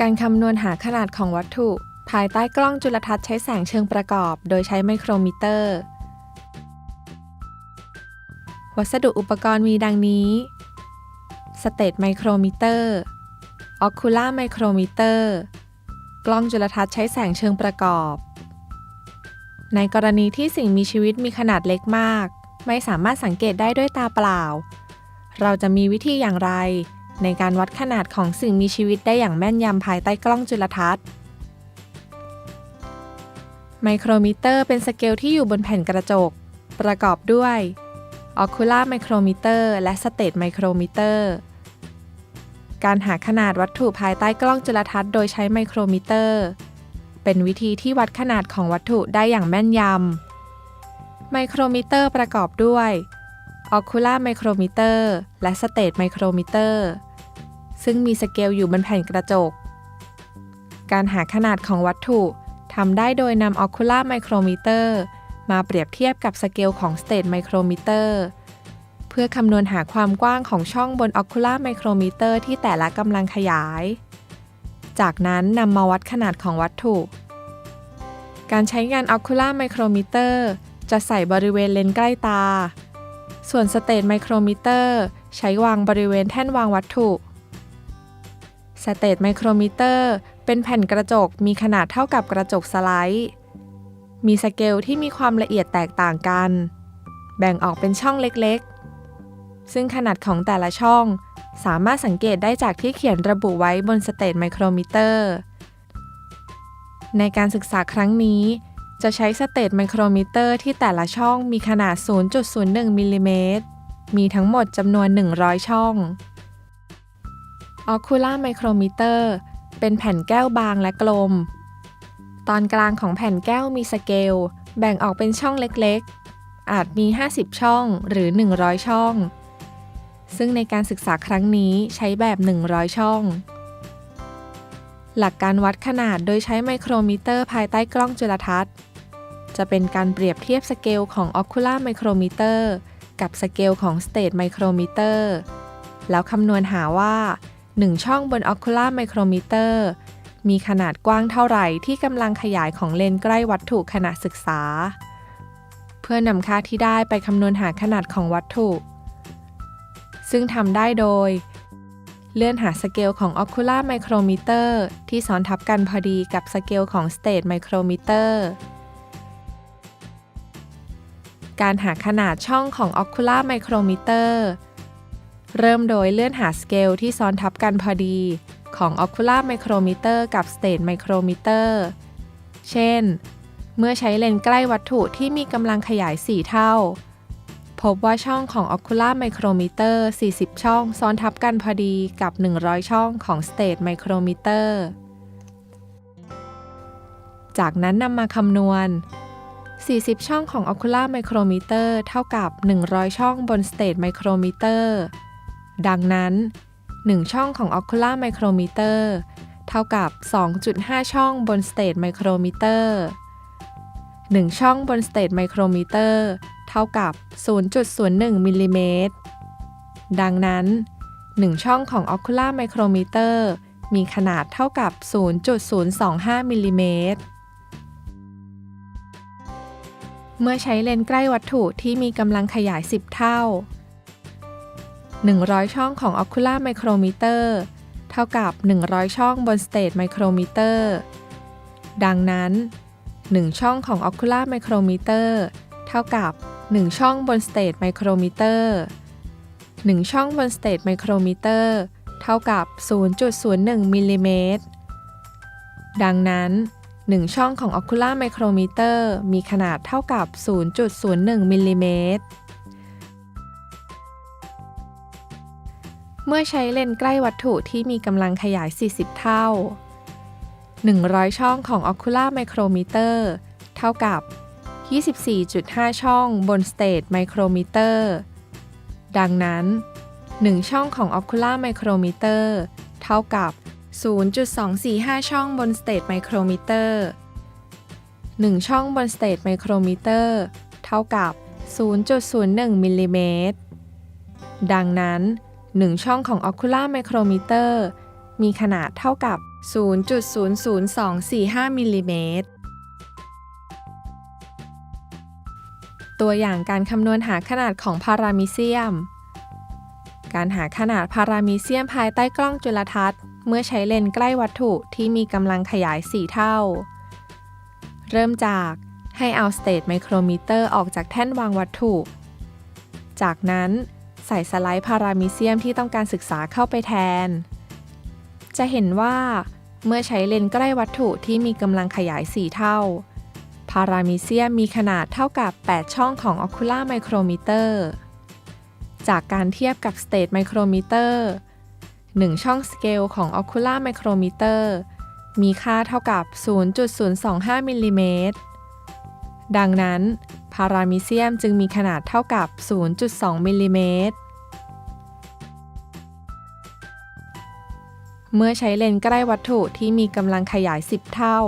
การคำนวณหาขนาดของวัตถุ ภายใต้กล้องจุลทรรศน์ใช้แสงเชิงประกอบ โดยใช้ไมโครมิเตอร์ วัสดุอุปกรณ์มีดังนี้สเตตไมโครมิเตอร์ออคูล่าไมโครมิเตอร์กล้องจุลทรรศน์ใช้แสงเชิงประกอบ ในกรณีที่สิ่งมีชีวิตมีขนาดเล็กมาก ไม่สามารถสังเกตได้ด้วยตาเปล่า เราจะมีวิธีอย่างไร ในการวัดขนาดของสิ่งมีชีวิตได้อย่างแม่นยำภายใต้กล้องจุลทรรศน์ ไมโครมิเตอร์เป็นสเกลที่อยู่บนแผ่นกระจก ประกอบด้วย Ocular Micrometer และ State Micrometer การหาขนาดวัตถุภายใต้กล้องจุลทรรศน์โดยใช้ไมโครมิเตอร์ เป็นวิธีที่วัดขนาดของวัตถุได้อย่างแม่นยำ ไมโครมิเตอร์ประกอบด้วย Ocular Micrometer และ State Micrometer ซึ่งมีสเกลอยู่บนแผ่นกระจก การหาขนาดของวัตถุทำได้โดยนำ Ocular Micrometer มาเปรียบเทียบกับสเกลของ State Micrometer เพื่อคำนวณหาความกว้างของช่องบน Ocular Micrometer ที่แต่ละกำลังขยาย จากนั้นนำมาวัดขนาดของวัตถุ การใช้งาน Ocular Micrometer จะใส่บริเวณเลนส์ใกล้ตา ส่วน State Micrometer ใช้วางบริเวณแท่นวางวัตถุ State Micrometer เป็นแผ่นกระจกมีขนาดเท่ากับกระจกสไลด์ มีสเกลที่มีความละเอียดแตกต่างกัน แบ่งออกเป็นช่องเล็กๆ ซึ่งขนาดของแต่ละช่อง สามารถสังเกตได้จากที่เขียนระบุไว้บน State Micrometer ในการศึกษาครั้งนี้ จะใช้ State Micrometer ที่แต่ละช่องมีขนาด 0.01มิลลิเมตรมีทั้งหมดจำนวน 100 ช่อง Ocular Micrometer เป็นแผ่นแก้วบางและกลม ตอนกลางของแผ่นแก้วมีสเกล แบ่งออกเป็นช่องเล็กๆ อาจมี 50 ช่องหรือ 100 ช่อง ซึ่งในการศึกษาครั้งนี้ใช้แบบ 100 ช่อง หลักการวัดขนาดโดยใช้ไมโครมิเตอร์ภายใต้กล้องจุลทรรศน์ จะเป็นการเปรียบเทียบสเกลของ Ocular Micrometer กับสเกลของ State Micrometer แล้วคำนวณหาว่า 1 ช่องบน Ocular Micrometer มีขนาดกว้างเท่าไหร่ที่กำลังขยายของเลนใกล้วัตถุขณะศึกษา เพื่อนำค่าที่ได้ไปคำนวณหาขนาดของวัตถุ ซึ่งทำได้โดย เลื่อนหาสเกลของ Ocular Micrometer ที่ซ้อนทับกันพอดีกับสเกลของ State Micrometer การหาขนาดช่องของ Ocular Micrometer เริ่มโดยเลื่อนหาสเกลที่ซ้อนทับกันพอดี ของ Ocular Micrometer กับ State Micrometer เช่น เมื่อใช้เลนส์ใกล้วัตถุที่มีกำลังขยาย 4 เท่า พบว่าช่องของ Ocular Micrometer 40 ช่องซ้อนทับกันพอดีกับ 100 ช่องของ State Micrometer จากนั้นนำมาคำนวณ 40 ช่องของ Ocular Micrometer เท่ากับ 100 ช่องบน State Micrometer ดังนั้น 1 ช่องของ Ocular Micrometer เท่ากับ 2.5 ช่องบน State Micrometer 1 ช่องบน State Micrometer เท่ากับ 0.01มิลลิเมตร ดังนั้น 1 ช่องของ Ocular Micrometer มีขนาดเท่ากับ 0.025มิลลิเมตร เมื่อใช้เลนส์ใกล้วัตถุที่มีกำลังขยาย 10 เท่า 100 ช่องของ Ocular Micrometer เท่ากับ 100 ช่องบน State Micrometer ดังนั้น 1 ช่องของ Ocular Micrometer เท่ากับ 1 ช่องบน State Micrometer 1 ช่องบน State Micrometer เท่ากับ 0.01มิลลิเมตร ดังนั้น 1 ช่องของ Ocular Micrometer มีขนาดเท่ากับ 0.01มิลลิเมตร เมื่อใช้เลนส์ใกล้วัตถุที่มีกำลังขยาย 40 เท่า 100 ช่องของ Ocular Micrometer เท่ากับ 24.5 ช่องบน State Micrometer ดังนั้น 1 ช่องของ Ocular Micrometer เท่ากับ 0.245 ช่องบน State Micrometer 1 ช่องบน State Micrometer เท่ากับ 0.01มิลลิเมตรดังนั้น 1 ช่องของ Ocular Micrometer มีขนาดเท่ากับ 0.00245มิลลิเมตร ตัวอย่างการคำนวณหาขนาดของพารามิเซียม การหาขนาดพารามิเซียมภายใต้กล้องจุลทรรศน์ เมื่อใช้เลนส์ใกล้วัตถุที่มีกำลังขยาย 4 เท่า เริ่มจากให้เอาสเตทไมโครมิเตอร์ออกจากแท่นวางวัตถุ จากนั้น ใส่สไลด์พารามิเซียมที่ต้องการศึกษาเข้าไปแทน จะเห็นว่าเมื่อใช้เลนส์ใกล้วัตถุที่มีกำลังขยาย 4 เท่า พารามิเซียมมีขนาดเท่ากับ 8 ช่องของ Ocular Micrometer จากการเทียบกับ State Micrometer 1ช่องสเกลของ Ocular Micrometer มีค่าเท่ากับ 0.025มิลลิเมตร ดังนั้น พารามิเซียมจึงมีขนาดเท่ากับ 0.2มิลลิเมตร เมื่อใช้เลนส์ใกล้วัตถุที่มีกำลังขยาย 10 เท่า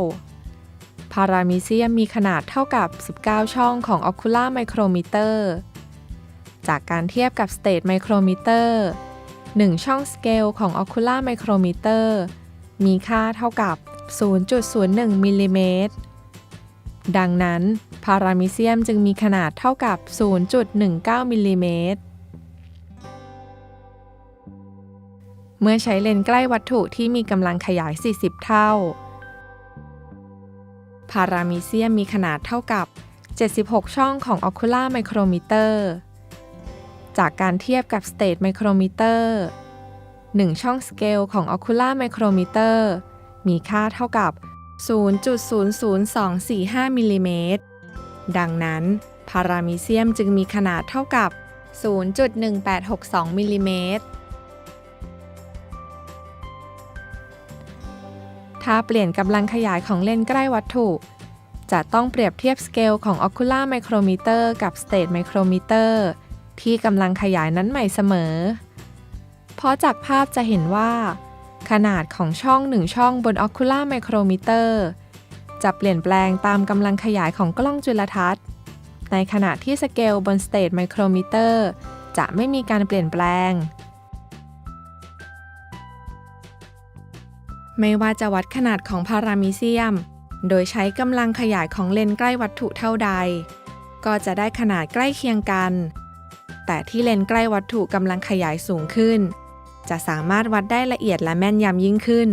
พารามิเซียมมีขนาดเท่ากับ 19 ช่องของ Ocular Micrometer จากการเทียบกับ State Micrometer 1ช่องสเกลของ Ocular Micrometer มีค่าเท่ากับ 0.01มิลลิเมตรดังนั้น พารามิเซียมจึงมีขนาดเท่ากับ 0.19 มิลลิเมตร เมื่อใช้เลนส์ใกล้วัตถุที่มีกำลังขยาย 40 เท่า พารามิเซียมมีขนาดเท่ากับ 76 ช่องของ Ocular Micrometer จากการเทียบกับ State Micrometer 1 ช่องสเกลของ Ocular Micrometer มีค่าเท่ากับ 0.00245มิลลิเมตร ดังนั้น พารามิเซียมจึงมีขนาดเท่ากับ 0.1862มิลลิเมตร ถ้าเปลี่ยนกำลังขยายของเลนส์ใกล้วัตถุ จะต้องเปรียบเทียบสเกลของ Ocular Micrometer กับ State Micrometer ที่กำลังขยายนั้นใหม่เสมอ เพราะจากภาพจะเห็นว่า ขนาดของช่องหนึ่งช่องบน Ocular Micrometer จะเปลี่ยนแปลงตามกำลังขยายของกล้องจุลทรรศน์ ในขณะที่สเกลบน State Micrometer จะไม่มีการเปลี่ยนแปลง ไม่ว่าจะวัดขนาดของพารามิเซียม โดยใช้กำลังขยายของเลนส์ใกล้วัตถุเท่าใด ก็จะได้ขนาดใกล้เคียงกัน แต่ที่เลนส์ใกล้วัตถุกำลังขยายสูงขึ้น จะสามารถวัดได้ละเอียดและแม่นยำยิ่งขึ้น